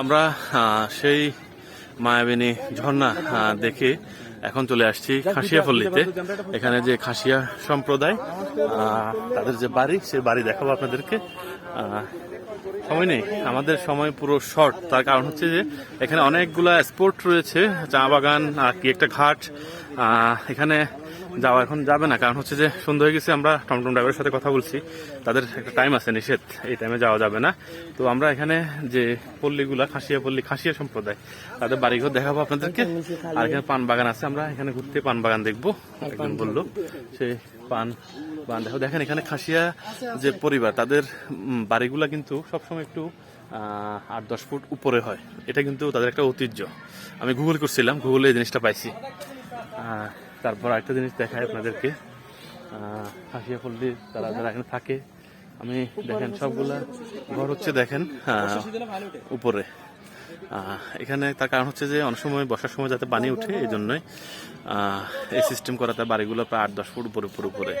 আমরা সেই মায়াবিনী ঝর্ণা দেখে এখন চলে আসছি খাসিয়াপল্লিতে। এখানে যে খাসিয়া সম্প্রদায় তাদের যে বাড়ি, সেই বাড়ি দেখাবো আপনাদেরকে। সময় নেই। আমাদের সময় পুরো শর্ট। তার কারণ হচ্ছে যে, এখানে অনেকগুলা স্পোর্ট রয়েছে, চা বাগান আর কি একটা ঘাট। এখানে যাওয়া এখন যাবে না, কারণ হচ্ছে যে সন্ধ্যা হয়ে গেছে, আমরা টমটম ড্রাইভারের সাথে কথা বলছি। তাদের একটা টাইম আছে, নিষেধ, এই টাইমে যাওয়া যাবে না। তো আমরা এখানে যে পল্লীগুলা, খাসিয়া পল্লী, খাসিয়া সম্প্রদায়, তাদের বাড়িঘর দেখাবো আপনাদেরকে। আর এখানে পান বাগান আছে, আমরা এখানে ঘুরতে পান বাগান দেখব। একজন বলল সেই পান বাগান দেখো। দেখেন এখানে খাসিয়া যে পরিবার, তাদের বাড়িগুলা কিন্তু সবসময় একটু আট দশ ফুট উপরে হয়। এটা কিন্তু তাদের একটা ঐতিহ্য। আমি গুগল করছিলাম, গুগলে এই জিনিসটা পাইছি। তারপর আরেকটা জিনিস দেখায় আপনাদেরকে। পল্লী তারা যারা এখানে থাকে, আমি দেখেন সবগুলা ঘর হচ্ছে দেখেন উপরে। এখানে তার কারণ হচ্ছে যে অনেক সময় বসার সময় যাতে পানি উঠে এই জন্যই এই সিস্টেম করা তার বাড়িগুলো প্রায় আট, দশ ফুট উপরে উপরে উপরে,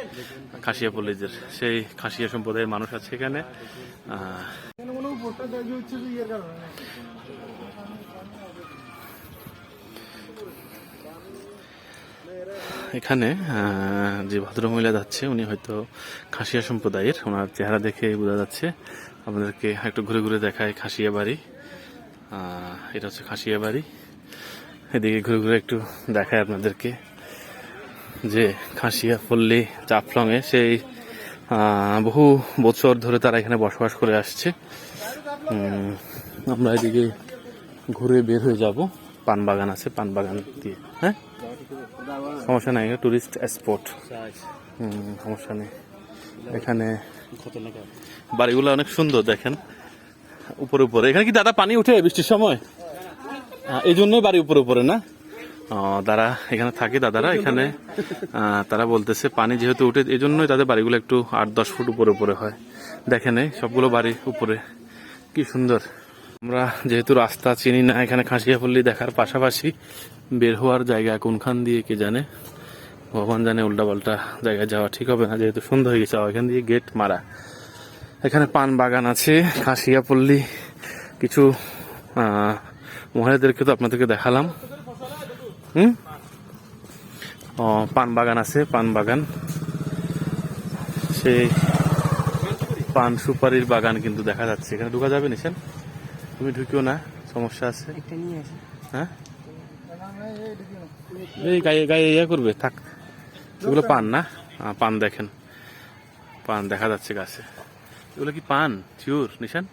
খাসিয়া পল্লীদের সেই খাসিয়া সম্প্রদায়ের মানুষ আছে এখানে। এখানে যে ভদ্রমহিলা যাচ্ছে, উনি হয়তো খাসিয়া সম্প্রদায়ের। ওনার চেহারা দেখে বোঝা যাচ্ছে। আপনাদেরকে একটু ঘুরে ঘুরে দেখায় খাসিয়া বাড়ি। এটা হচ্ছে খাসিয়া বাড়ি। এদিকে ঘুরে ঘুরে একটু দেখায় আপনাদেরকে যে খাসিয়া পল্লী চাপলংয়ে সেই বহু বছর ধরে তারা এখানে বসবাস করে আসছে। আমরা এদিকে ঘুরে বের হয়ে যাব। পান বাগান আছে পান বাগান দিয়ে। হ্যাঁ? সমস্যা নাই টুরিস্ট স্পট হুম সমস্যা নেই। এখানে বাড়িগুলো অনেক সুন্দর দেখেন। উপরে উপরে। এখানে কি দাদা পানি উঠে বৃষ্টির সময়? এই জন্যই বাড়ি উপরে উপরে না? তারা এখানে থাকে দাদারা এখানে। তারা বলতেছে পানি যেহেতু উঠে এই জন্যই তাদের বাড়িগুলো একটু আট দশ ফুট উপরে উপরে হয়। দেখেন এই সবগুলো বাড়ি উপরে। কি সুন্দর। আমরা যেহেতু রাস্তা চিনি না, এখানে খাসিয়াপল্লি দেখার পাশাপাশি বের হওয়ার জায়গা কোনখান দিয়ে কে জানে। ভগবান জানে উল্টাপাল্টা জায়গায় যাওয়া ঠিক হবে না, যেহেতু সন্ধ্যা হয়ে গেছে এখান দিয়ে গেট মারা। এখানে পান বাগান আছে, খাসিয়াপল্লি। কিছু মহিলাদেরকে তো আপনাদেরকে দেখালাম। হুম? ও পান বাগান আছে, পান বাগান। সেই পান সুপারির বাগান কিন্তু দেখা যাচ্ছে। এখানে ঢুকা যাবে নিছেন তুমি ঢুকিও না সমস্যা আছে। হ্যাঁ? এই গায়ে গায়ে ইয়ে করবে থাক। এগুলো পান না? আহ, পান দেখেন। পান দেখা যাচ্ছে গাছে। এগুলো কি পান? চিউর নিশান?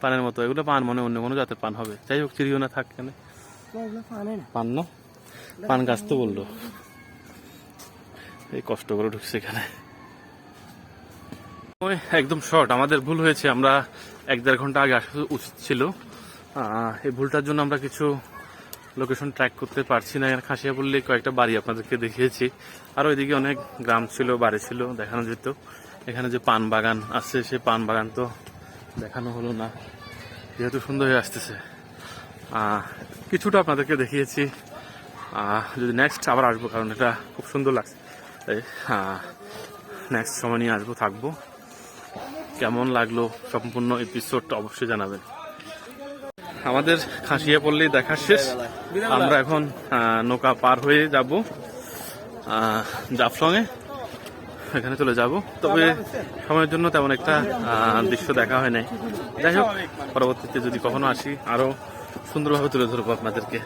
পানের মতো এগুলো পান মনে অন্য কোনো জাতের পান হবে। যাই হোক চিরিও না থাক কেন পান না? পান গাছ তো বলল। এই কষ্ট করে ঢুকছে এখানে। ওই একদম শর্ট। আমাদের ভুল হয়েছে, আমরা এক দেড় ঘণ্টা আগে আসা উচিত ছিল। এই ভুলটার জন্য আমরা কিছু লোকেশন ট্র্যাক করতে পারছি না। খাসিয়া বললে কয়েকটা বাড়ি আপনাদেরকে দেখিয়েছি। আর ওইদিকে অনেক গ্রাম ছিল, বাড়ি ছিল, দেখানো যেত। এখানে যে পান বাগান আছে সেই পান বাগান তো দেখানো হলো না। যেহেতু সুন্দর হয়ে আসতেছে। কিছুটা আপনাদেরকে দেখিয়েছি। যদি নেক্সট আবার আসব, কারণ এটা খুব সুন্দর লাগছে। তাই নেক্সট সময় নিয়ে আসব, থাকব। কেমন লাগল সম্পূর্ণ এপিসোডটা অবশ্যই জানাবেন। আমাদের খাসিয়া পড়লেই দেখা শেষ। আমরা এখন নৌকা পার হয়ে যাব জাফলংয়ে। এখানে চলে যাব। তবে সময়ের জন্য তেমন একটা দৃশ্য দেখা হয় নাই। যাই হোক, পরবর্তীতে যদি কখনো আসি আরও সুন্দরভাবে তুলে ধরবো আপনাদেরকে।